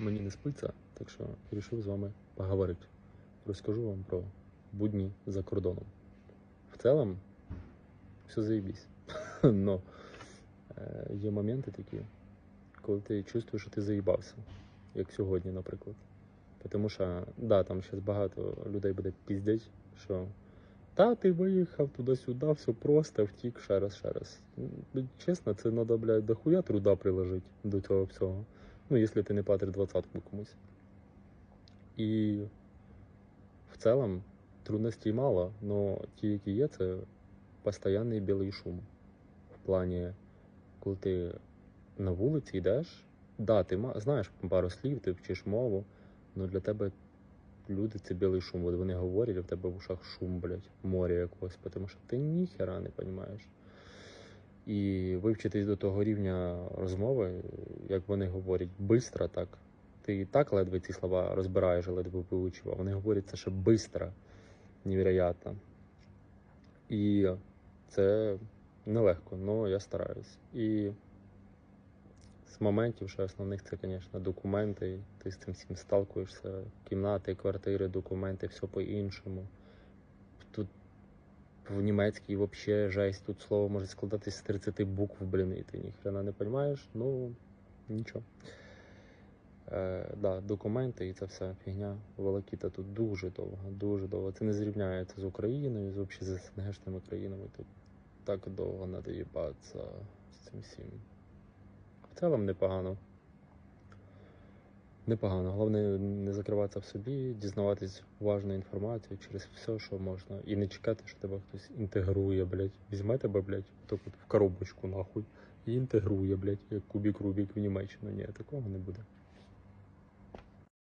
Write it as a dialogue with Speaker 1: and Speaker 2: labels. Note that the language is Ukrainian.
Speaker 1: мені не спиться, так що вирішив з вами поговорити. Розкажу вам про будні за кордоном. В цілому, все заєбісь. Но е, є моменти такі, коли ти чувствуєш, що ти заїбався, як сьогодні, наприклад. Тому що, да, там зараз багато людей буде піздять, що та ти виїхав туди-сюди, все просто, втік ще раз, ще раз. Чесно, це треба, блядь, дохуя труда приложити до цього всього. Ну, якщо ти не платиш двадцятку комусь. І в цілому трудностей мало, але ті, які є, це постійний білий шум. В плані, коли ти на вулиці йдеш, да, ти знаєш пару слів, ти вчиш мову, але для тебе люди це білий шум. От вони говорять, а в тебе в ушах шум, блядь, море якогось, тому що ти ніхера не розумієш. І вивчитись до того рівня розмови, як вони говорять, бистро так. Ти і так ледве ці слова розбираєш, ледве вивчив, а вони говорять це ще бистро, невероятно. І це нелегко, але я стараюсь. І з моментів, що основних, це, звісно, документи. Ти з цим всім сталкуєшся. Кімнати, квартири, документи, все по-іншому. Тут в німецькій взагалі жесть, тут слово може складатись з 30 букв, блін, і ти ніхрена не розумієш, ну нічого. Е, да, документи і це вся фігня. Волокіта тут дуже довго, дуже довго. Це не зрівняється з Україною, з взагалі з СНГшними країнами. Тут так довго треба їбатися з цим всім. В цілому непогано. Непогано. Головне не закриватися в собі, дізнаватись важну інформацію через все, що можна. І не чекати, що тебе хтось інтегрує, блядь. Візьме тебе, блядь, так в коробочку нахуй. Інтегрує, блядь, як кубік Рубік в Німеччину. Ні, такого не буде.